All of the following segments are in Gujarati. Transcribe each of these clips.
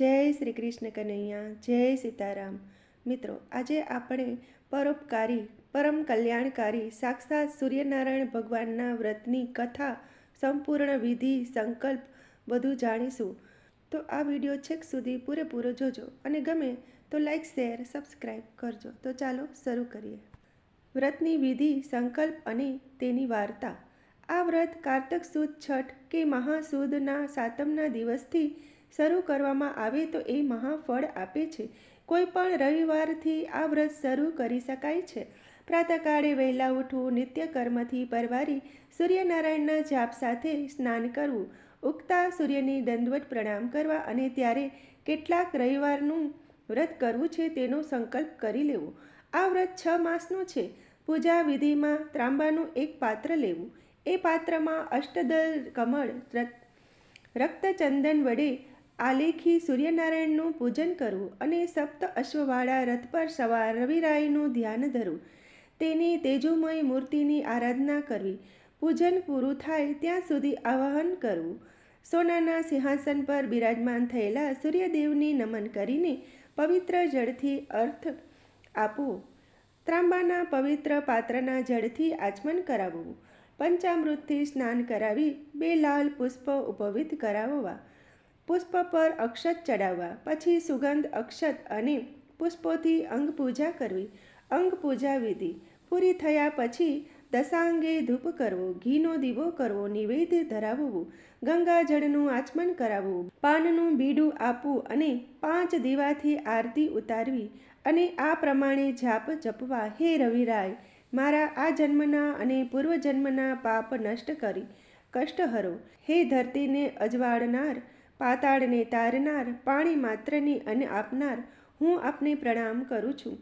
જય શ્રી કૃષ્ણ કનૈયા, જય સીતારામ. મિત્રો, આજે આપણે પરોપકારી, પરમ કલ્યાણકારી, સાક્ષાત સૂર્યનારાયણ ભગવાનના વ્રતની કથા, સંપૂર્ણ વિધિ, સંકલ્પ બધું જાણીશું. તો આ વીડિયો છેક સુધી પૂરેપૂરો જોજો અને ગમે તો લાઈક, શેર સબસ્ક્રાઈબ કરજો. તો ચાલો શરૂ કરીએ. વ્રતની વિધિ, સંકલ્પ અને તેની વાર્તા. આ વ્રત કારતક સુદ છઠ કે મહાસુદના સાતમના દિવસથી શરૂ કરવામાં આવે તો એ મહાફળ આપે છે. કોઈ પણ રવિવારથી આ વ્રત શરૂ કરી શકાય છે. પ્રાતઃકાળે વહેલા ઉઠવું નિત્ય કર્મથી પરવારી, સૂર્યનારાયણના જાપ સાથે સ્નાન કરવું, ઉગતા સૂર્યની દંડવટ પ્રણામ કરવા અને ત્યારે કેટલાક રવિવારનું વ્રત કરવું છે તેનો સંકલ્પ કરી લેવો. આ વ્રત છ માસનું છે. પૂજા વિધિમાં ત્રાંબાનું એક પાત્ર લેવું. એ પાત્રમાં અષ્ટદલ કમળ રક્તચંદન વડે આલેખી સૂર્યનારાયણનું પૂજન કરવું અને સપ્ત અશ્વવાળા રથ પર સવાર રવિરાયનું ધ્યાન ધરવું. તેની તેજોમય મૂર્તિની આરાધના કરવી. પૂજન પૂરું થાય ત્યાં સુધી આવાહન કરવું. સોનાના સિંહાસન પર બિરાજમાન થયેલા સૂર્યદેવની નમન કરીને પવિત્ર જળથી અર્થ આપવો. ત્રાંબાના પવિત્ર પાત્રના જળથી આચમન કરાવવું. પંચામૃતથી સ્નાન કરાવી બે લાલ પુષ્પ ઉપવિત કરાવવા. પુષ્પ પર અક્ષત ચડાવવા, પછી સુગંધ અક્ષત અને પુષ્પોથી અંગ પૂજા કરવી, અંગ પૂજા વિધિ પૂરી થયા પછી દશાંગે ધૂપ કરવો, ઘીનો દીવો કરવો, નિવેદ્ય ધરાવવું, ગંગાજળનું આચમન કરાવવું, પાનનું બીડું આપવું અને પાંચ દીવાથી આરતી ઉતારવી અને આ પ્રમાણે જાપ જપવા, હે રવિરાય, મારા આ જન્મના અને પૂર્વજન્મના પાપ નષ્ટ કરી કષ્ટ હરો હે ધરતીને અજવાળનાર પાતાળને તારનાર, પાણી માત્રની અને આપનાર, હું આપને પ્રણામ કરું છું.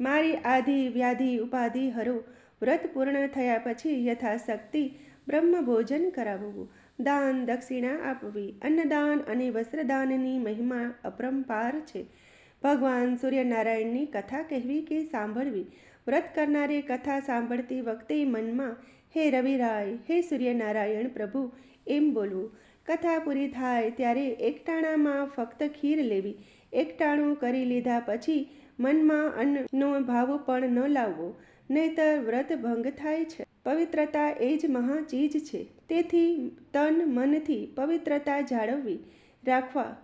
મારી આધિ વ્યાધિ ઉપાધિ હરો, વ્રત પૂર્ણ થયા પછી યથાશક્તિ બ્રહ્મ ભોજન કરાવવું. દાન દક્ષિણા આપવી. અન્નદાન અને વસ્ત્રદાનની મહિમા અપરંપાર છે. ભગવાન સૂર્યનારાયણની કથા કહેવી કે સાંભળવી? વ્રત કરનારે કથા સાંભળતી વખતે મનમાં, હે રવિરાય, હે સૂર્યનારાયણ પ્રભુ, એમ બોલવું. કથા પૂરી થાય ત્યારે એકટાણામાં ફક્ત ખીર લેવી. એકટાણું કરી લીધા પછી મનમાં અન્નનો ભાવ પણ ન લાવવો, નહીતર વ્રત ભંગ થાય છે. પવિત્રતા એ જ મહા ચીજ છે. તેથી તન મનથી પવિત્રતા જાળવવી, રાખવા.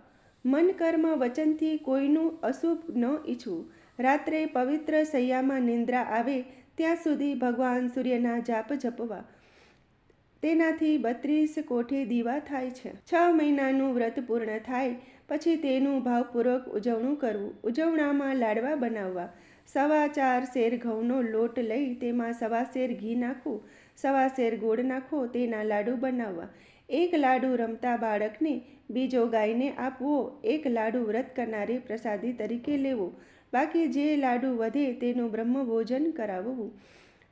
મન કર્મ વચનથી કોઈનું અશુભ ન ઈચ્છવું. રાત્રે પવિત્ર સૈયામાં નિંદ્રા આવે, ત્યાં સુધી ભગવાન સૂર્યના જાપ જપવા. તેનાથી બત્રીસ કોઠી દીવા થાય છે. છ મહિનાનું વ્રત પૂર્ણ થાય, પછી તેનું ભાવપૂર્વક ઉજવણું કરવું, ઉજવણામાં લાડવા બનાવવા, સવા ચાર શેર ઘઉંનો લોટ લઈ તેમાં સવા શેર ઘી નાખવું, સવા શેર ગોળ નાખો, તેના લાડુ બનાવવા. એક લાડુ રમતા બાળકને બીજો ગાયને આપવો, એક લાડુ વ્રત કરનારે પ્રસાદી તરીકે લેવો. બાકી જે લાડુ વધે તેનું બ્રહ્મભોજન કરાવવું.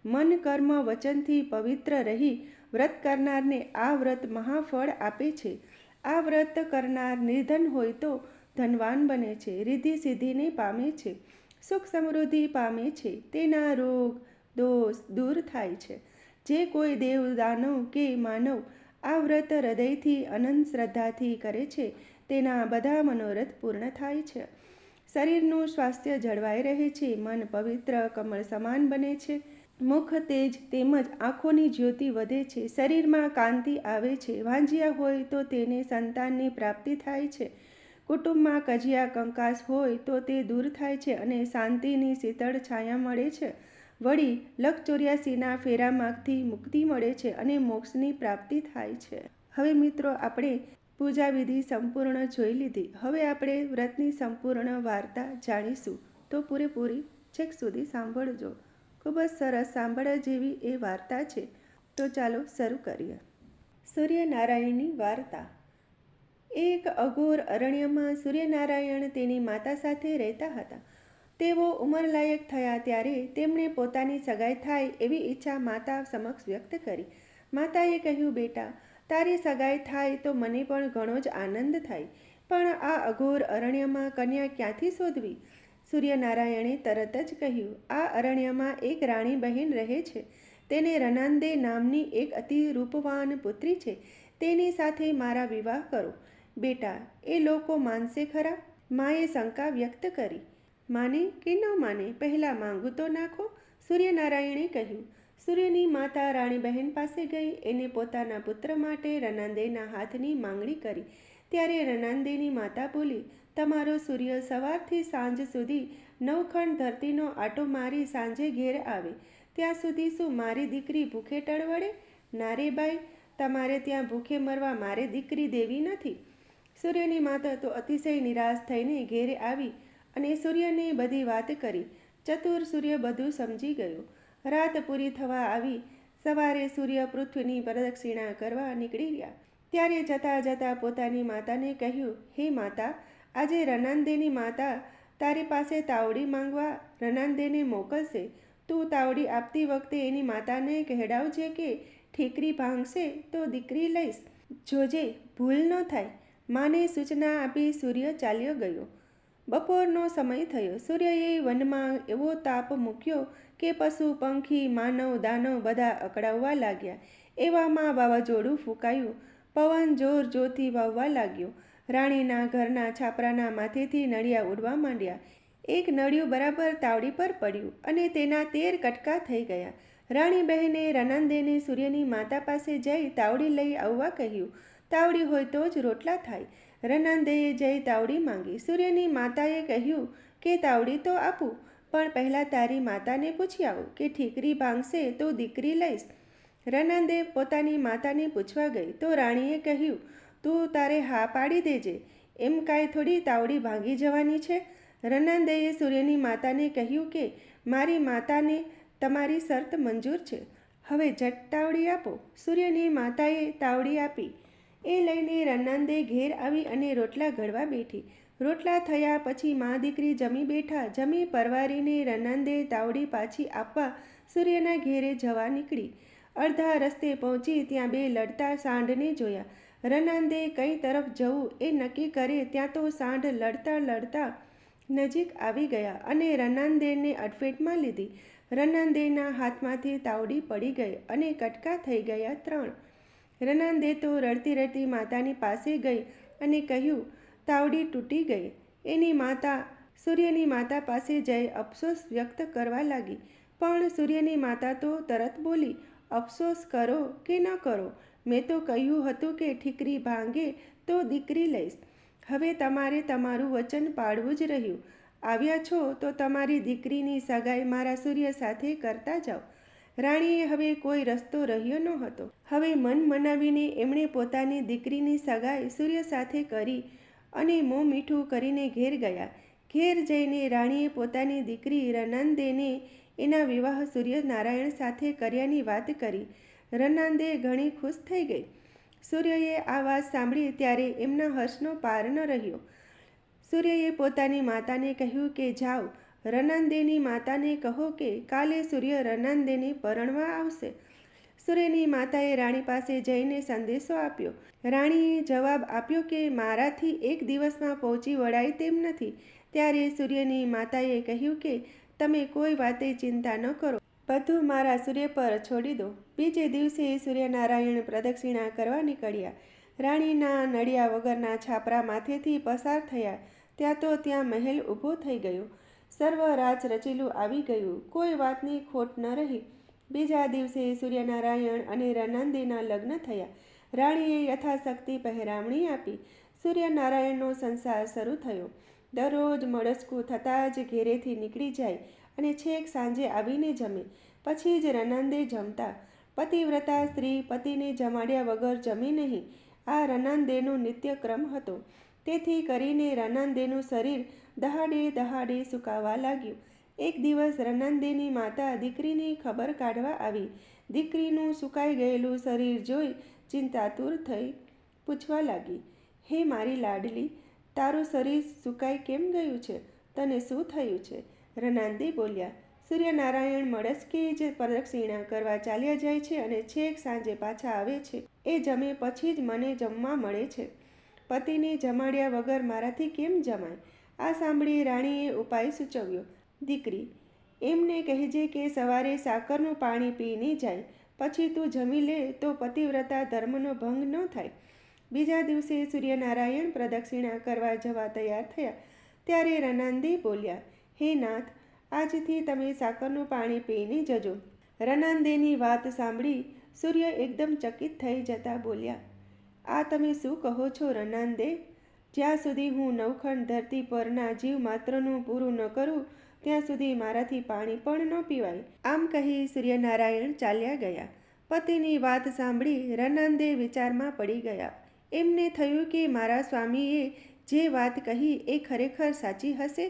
મન કર્મ વચનથી પવિત્ર રહી વ્રત કરનારને આ વ્રત મહાફળ આપે છે. આ વ્રત કરનાર નિર્ધન હોય તો ધનવાન બને છે, રિદ્ધિ સિદ્ધિને પામે છે, સુખ સમૃદ્ધિ પામે છે. તેના રોગ, દોષ દૂર થાય છે. જે કોઈ દેવ દાનવ કે માનવ આ વ્રત હૃદયથી અનંત શ્રદ્ધાથી કરે છે, તેના બધા મનોરથ પૂર્ણ થાય છે. શરીરનું સ્વાસ્થ્ય જળવાઈ રહે છે, મન પવિત્ર, કમળ સમાન બને છે. મુખ તેજ તેમજ આંખોની જ્યોતિ વધે છે. શરીરમાં કાંતિ આવે છે. વાંજિયા હોય તો તેને સંતાનની પ્રાપ્તિ થાય છે. કુટુંબમાં કજિયા, કંકાસ હોય તો તે દૂર થાય છે અને શાંતિની શીતળ છાયા મળે છે. વળી લક્ષચોર્યાસીના ફેરામાંથી મુક્તિ મળે છે અને મોક્ષની પ્રાપ્તિ થાય છે. હવે મિત્રો, આપણે પૂજા વિધિ સંપૂર્ણ જોઈ લીધી. હવે આપણે વ્રતની સંપૂર્ણ વાર્તા જાણીશું. તો પૂરેપૂરી છેક સુધી સાંભળજો. ખૂબ જ સરસ, સાંભળવા જેવી એ વાર્તા છે. તો ચાલો શરૂ કરીએ. સૂર્યનારાયણની વાર્તા. એક અઘોર અરણ્યમાં સૂર્યનારાયણ તેની માતા સાથે રહેતા હતા. તેઓ ઉંમરલાયક થયા ત્યારે તેમણે પોતાની સગાઈ થાય એવી ઈચ્છા માતા સમક્ષ વ્યક્ત કરી. માતાએ કહ્યું, બેટા, તારી સગાઈ થાય તો મને પણ ઘણો જ આનંદ થાય. પણ આ અઘોર અરણ્યમાં કન્યા ક્યાંથી શોધવી? સૂર્યનારાયણે તરત જ કહ્યું, આ અરણ્યમાં એક રાણી બહેન રહે છે. તેને રનાંદે નામની એક અતિ રૂપવાન પુત્રી છે. તેની સાથે મારા વિવાહ કરો. બેટા, એ લોકો માનશે ખરા? માએ શંકા વ્યક્ત કરી. માને કે ન માને, પહેલાં માંગુ તો નાખો. સૂર્યનારાયણે કહ્યું, સૂર્યની માતા રાણીબહેન પાસે ગઈ. એને પોતાના પુત્ર માટે રનાંદેના હાથની માંગણી કરી. ત્યારે રનાંદેની માતા બોલી તમારો સૂર્ય સવારથી સાંજ સુધી નવખંડ ધરતીનો આટો મારી સાંજે ઘેર આવે. ત્યાં સુધી શું મારી દીકરી ભૂખે ટળવડે ના રે બાઈ, તમારે ત્યાં ભૂખે મરવા મારે દીકરી દેવી નથી. સૂર્યની માતા તો અતિશય નિરાશ થઈને ઘેરે આવી અને સૂર્યને બધી વાત કરી. ચતુર સૂર્ય બધું સમજી ગયો. રાત પૂરી થવા આવી. સવારે સૂર્ય પૃથ્વીની પ્રદક્ષિણા કરવા નીકળી ગયા. ત્યારે જતાં જતાં પોતાની માતાને કહ્યું, હે માતા આજે રનાનદેની માતા તારી પાસે તાવડી માંગવા રનાનદેને મોકલશે. તું તાવડી આપતી વખતે એની માતાને કહેડાવજે કે ઠીકરી ભાંગશે તો દીકરી લઈશ. જોજે, ભૂલ ન થાય. માને સૂચના આપી સૂર્ય ચાલ્યો ગયો. બપોરનો સમય થયો. સૂર્યએ વનમાં એવો તાપ મૂક્યો કે પશુ, પંખી, માનવ, દાનવ બધા અકળાવવા લાગ્યા. એવામાં વાવાઝોડું ફૂંકાયું. પવન જોર જોરથી વાવવા લાગ્યો. રાણીના ઘરના છાપરાના માથેથી નળિયા ઉડવા માંડ્યા. એક નળિયું બરાબર તાવડી પર પડ્યું અને તેના તેર કટકા થઈ ગયા. રાણી બહેને રનંદેને સૂર્યની માતા પાસે જઈ તાવડી લઈ આવવા કહ્યું, તાવડી હોય તો જ રોટલા થાય. રનાંદેએ જઈ તાવડી માંગી. સૂર્યની માતાએ કહ્યું કે, તાવડી તો આપું, પણ પહેલાં તારી માતાને પૂછી આવું કે ઠીકરી ભાંગશે તો દીકરી લઈશ. રનાંદે પોતાની માતાને પૂછવા ગઈ તો રાણીએ કહ્યું તું તારે હા પાડી દેજે. એમ કાંઈ થોડી તાવડી ભાંગી જવાની છે? રનાંદેએ સૂર્યની માતાને કહ્યું કે, મારી માતાને તમારી શરત મંજૂર છે. હવે જટ તાવડી આપો. સૂર્યની માતાએ તાવડી આપી. એ લઈને રનાંદે ઘેર આવી અને રોટલા ઘડવા બેઠી. રોટલા થયા પછી મા દીકરી જમી બેઠા. જમી પરવારીને રનાંદે તાવડી પાછી આપવા સૂર્યના ઘેરે જવા નીકળી. અડધા રસ્તે પહોંચી ત્યાં બે લડતા સાંઢને જોયા. રનાંદે કઈ તરફ જવું એ નક્કી કરે ત્યાં તો સાંઢ લડતા લડતા નજીક આવી ગયા અને રનાંદેને અડફેટમાં લીધી. રનાંદેના હાથમાંથી તાવડી પડી ગઈ અને કટકા થઈ ગયા ત્રણ. રનાંદે તો રડતી રડતી માતાની પાસે ગઈ અને કહ્યું, તાવડી તૂટી ગઈ. એની માતા, સૂર્યની માતા પાસે જઈ અફસોસ વ્યક્ત કરવા લાગી. પણ સૂર્યની માતા તો તરત બોલી, અફસોસ કરો કે ન કરો? મેં તો કહ્યું હતું કે ઠીકરી ભાંગે તો દીકરી લઈશ. હવે તમારે તમારું વચન પાળવું જ રહ્યું. આવ્યા છો તો તમારી દીકરીની સગાઈ મારા સૂર્ય સાથે કરતા જાઓ. રાણીએ હવે કોઈ રસ્તો રહ્યો ન હતો હવે મન મનાવીને એમણે પોતાની દીકરીની સગાઈ સૂર્ય સાથે કરી અને મોં મીઠું કરીને ઘેર ગયા. ઘેર જઈને રાણીએ પોતાની દીકરી રનંદેને એના વિવાહ સૂર્યનારાયણ સાથે કર્યાની વાત કરી. રનાંદે ઘણી ખુશ થઈ ગઈ. સૂર્યએ આ વાત સાંભળી ત્યારે એમના હર્ષનો પાર ન રહ્યો. સૂર્યએ પોતાની માતાને કહ્યું કે, જાઓ, રનાંદેની માતાને કહો કે, કાલે સૂર્ય રનાંદેને પરણવા આવશે. સૂર્યની માતાએ રાણી પાસે જઈને સંદેશો આપ્યો. રાણીએ જવાબ આપ્યો કે, મારાથી એક દિવસમાં પહોંચી વળાય તેમ નથી. ત્યારે સૂર્યની માતાએ કહ્યું કે, તમે કોઈ વાતે ચિંતા ન કરો. બધું મારા સૂર્ય પર છોડી દો. બીજે દિવસે સૂર્યનારાયણ પ્રદક્ષિણા કરવા નીકળ્યા. રાણીના નડિયા વગરના છાપરા માથેથી પસાર થયા. ત્યાં તો ત્યાં મહેલ ઊભો થઈ ગયો. સર્વ રાજ રચેલું આવી ગયું. કોઈ વાતની ખોટ ન રહી. બીજા દિવસે સૂર્યનારાયણ અને રનંદેના લગ્ન થયા. રાણીએ યથાશક્તિ પહેરામણી આપી. સૂર્યનારાયણનો સંસાર શરૂ થયો. દરરોજ મળસ્કું થતાં જ ઘેરેથી નીકળી જાય. અને છેક સાંજે આવીને જમે. પછી જ રનાંદે જમતા. પતિવ્રતા સ્ત્રી પતિને જમાડ્યા વગર જમી નહીં. આ રનાંદેનો નિત્યક્રમ હતો. તેથી કરીને રનંદેનું શરીર દહાડે દહાડે સુકાવા લાગ્યું. એક દિવસ રનાંદેની માતા દીકરીની ખબર કાઢવા આવી. દીકરીનું સુકાઈ ગયેલું શરીર જોઈ ચિંતાતુર થઈ પૂછવા લાગી. હે મારી લાડલી, તારું શરીર સુકાઈ કેમ ગયું છે? તને શું થયું છે? રનાંદે બોલ્યા, સૂર્યનારાયણ મળસ્કી જ પ્રદક્ષિણા કરવા ચાલ્યા જાય છે અને છેક સાંજે પાછા આવે છે. એ જમે પછી જ મને જમવા મળે છે. પતિને જમાડ્યા વગર મારાથી કેમ જમાય આ સાંભળી રાણીએ ઉપાય સૂચવ્યો, દીકરી, એમને કહેજે કે સવારે સાકરનું પાણી પીને જાય. પછી તું જમી લે તો પતિવ્રતા ધર્મનો ભંગ ન થાય બીજા દિવસે સૂર્યનારાયણ પ્રદક્ષિણા કરવા જવા તૈયાર થયા. ત્યારે રનાંદી બોલ્યા હે નાથ, આજથી તમે સાકરનું પાણી પીને જજો. રનાંદેની વાત સાંભળી સૂર્ય એકદમ ચકિત થઈ જતા બોલ્યા, આ તમે શું કહો છો રનાંદે? જ્યાં સુધી હું નવખંડ ધરતી પરના જીવ માત્રનું પૂરું ન કરું, ત્યાં સુધી મારાથી પાણી પણ ન પીવાય. આમ કહી સૂર્યનારાયણ ચાલ્યા ગયા. પતિની વાત સાંભળી રનાંદે વિચારમાં પડી ગયા. એમને થયું કે મારા સ્વામીએ જે વાત કહી એ ખરેખર સાચી હશે?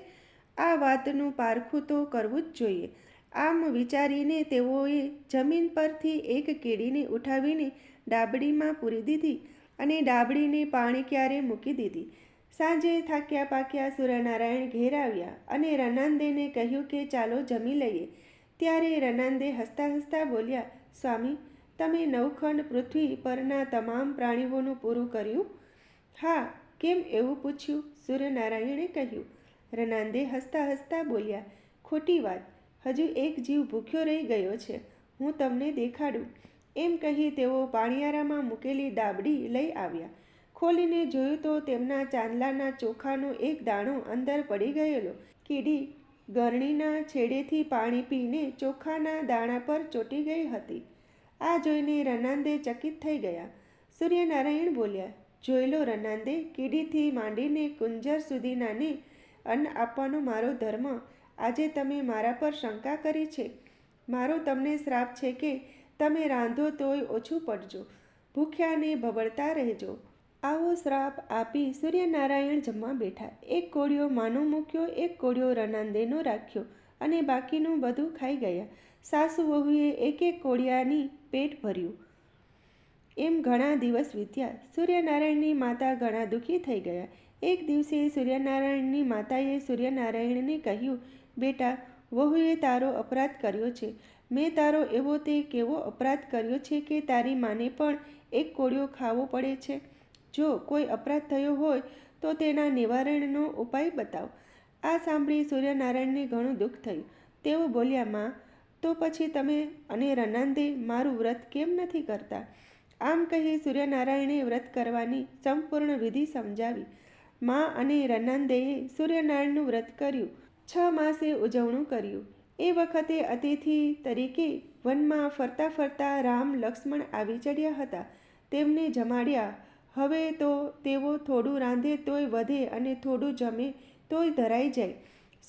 આ વાતનું પારખું તો કરવું જ જોઈએ. આમ વિચારીને તેઓએ જમીન પરથી એક કેડીને ઉઠાવીને ડાબડીમાં પૂરી દીધી અને ડાબડીને પાણી ક્યારે મૂકી દીધી. સાંજે થાક્યા પાક્યા સૂર્યનારાયણ ઘેર આવ્યા અને રનાંદેને કહ્યું કે ચાલો જમી લઈએ. ત્યારે રનાંદે હસતા હસતા બોલ્યા, સ્વામી, તમે નવખંડ પૃથ્વી પરના તમામ પ્રાણીઓનું પૂરું કર્યું? હા, કેમ એવું પૂછ્યું? સૂર્યનારાયણે કહ્યું. રનાંદે હસતા હસતા બોલ્યા, ખોટી વાત. હજુ એક જીવ ભૂખ્યો રહી ગયો છે. હું તમને દેખાડું. એમ કહી તેઓ પાણિયારામાં મૂકેલી દાબડી લઈ આવ્યા. ખોલીને જોયું તો તેમના ચાંદલાના ચોખાનો એક દાણો અંદર પડી ગયેલો. કીડી ગરણીના છેડેથી પાણી પીને ચોખાના દાણા પર ચોંટી ગઈ હતી. આ જોઈને રનાંદે ચકિત થઈ ગયા. સૂર્યનારાયણ બોલ્યા, જોઈ લો રનાંદે, કીડીથી માંડીને કુંજર સુધીનાને અન્ન આપવાનો મારો ધર્મ. આજે તમે મારા પર શંકા કરી છે. મારો તમને શ્રાપ છે કે તમે રાંધો તોય ઓછું પડજો. ભૂખ્યાને ભબડતા રહેજો. આવો શ્રાપ આપી સૂર્યનારાયણ જમવા બેઠા. એક કોળિયો માનો મૂક્યો, એક કોળિયો રનાંદેનો રાખ્યો અને બાકીનું બધું ખાઈ ગયા. સાસુ વહુએ એક એક કોળિયાની પેટ ભર્યું. એમ ઘણા દિવસ વીત્યા. સૂર્યનારાયણની માતા ઘણા દુઃખી થઈ ગયા. એક દિવસે સૂર્યનારાયણની માતાએ સૂર્યનારાયણને કહ્યું, બેટા, વહુએ તારો અપરાધ કર્યો છે. મેં તારો એવો તે કેવો અપરાધ કર્યો છે કે તારી માને પણ એક કોળિયો ખાવો પડે છે. જો કોઈ અપરાધ થયો હોય તો તેના નિવારણનો ઉપાય બતાવ. આ સાંભળી સૂર્યનારાયણને ઘણું દુઃખ થયું. તેઓ બોલ્યા, માં, તો પછી તમે અને રનાંદે મારું વ્રત કેમ નથી કરતા? આમ કહી સૂર્યનારાયણે વ્રત કરવાની સંપૂર્ણ વિધિ સમજાવી. મા અને રનંદેએ સૂર્યનારાયણનું વ્રત કર્યું. છ માસે ઉજવણું કર્યું. એ વખતે અતિથિ તરીકે વનમાં ફરતા ફરતા રામ લક્ષ્મણ આવી ચડ્યા હતા. તેમને જમાડ્યા. હવે તો તેઓ થોડું રાંધે તોય વધે અને થોડું જમે તોય ધરાઈ જાય.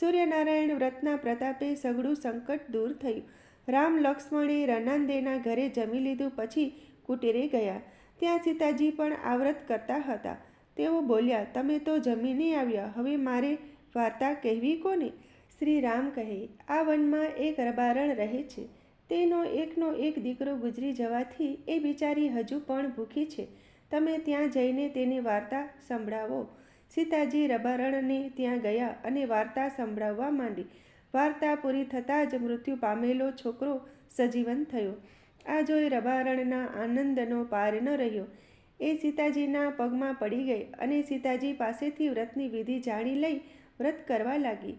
સૂર્યનારાયણ વ્રતના પ્રતાપે સઘળું સંકટ દૂર થયું. રામ લક્ષ્મણે રનાંદેના ઘરે જમી લીધું પછી કુટીરે ગયા. ત્યાં સીતાજી પણ આવ્રત કરતા હતા. તેઓ બોલ્યા, તમે તો જમીને આવ્યા, હવે મારે વાર્તા કહેવી કોને? શ્રી રામ કહે, આ વનમાં એક રબારણ રહે છે. તેનો એકનો એક દીકરો ગુજરી જવાથી એ બિચારી હજુ પણ ભૂખી છે. તમે ત્યાં જઈને તેની વાર્તા સંભળાવો. સીતાજી રબારણને ત્યાં ગયા અને વાર્તા સંભળાવવા માંડી. વાર્તા પૂરી થતાં જ મૃત્યુ પામેલો છોકરો સજીવન થયો. આ જોઈ રબારણના આનંદનો પાર ન રહ્યો. એ સીતાજીના પગમાં પડી ગઈ અને સીતાજી પાસેથી વ્રતની વિધિ જાણી લઈ વ્રત કરવા લાગી.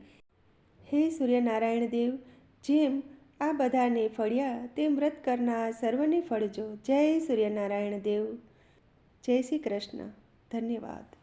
હે સૂર્યનારાયણ દેવ, જેમ આ બધાને ફળ્યા, તેમ વ્રત કરનાર સર્વને ફળજો. જય સૂર્યનારાયણ દેવ. જય શ્રી કૃષ્ણ. ધન્યવાદ.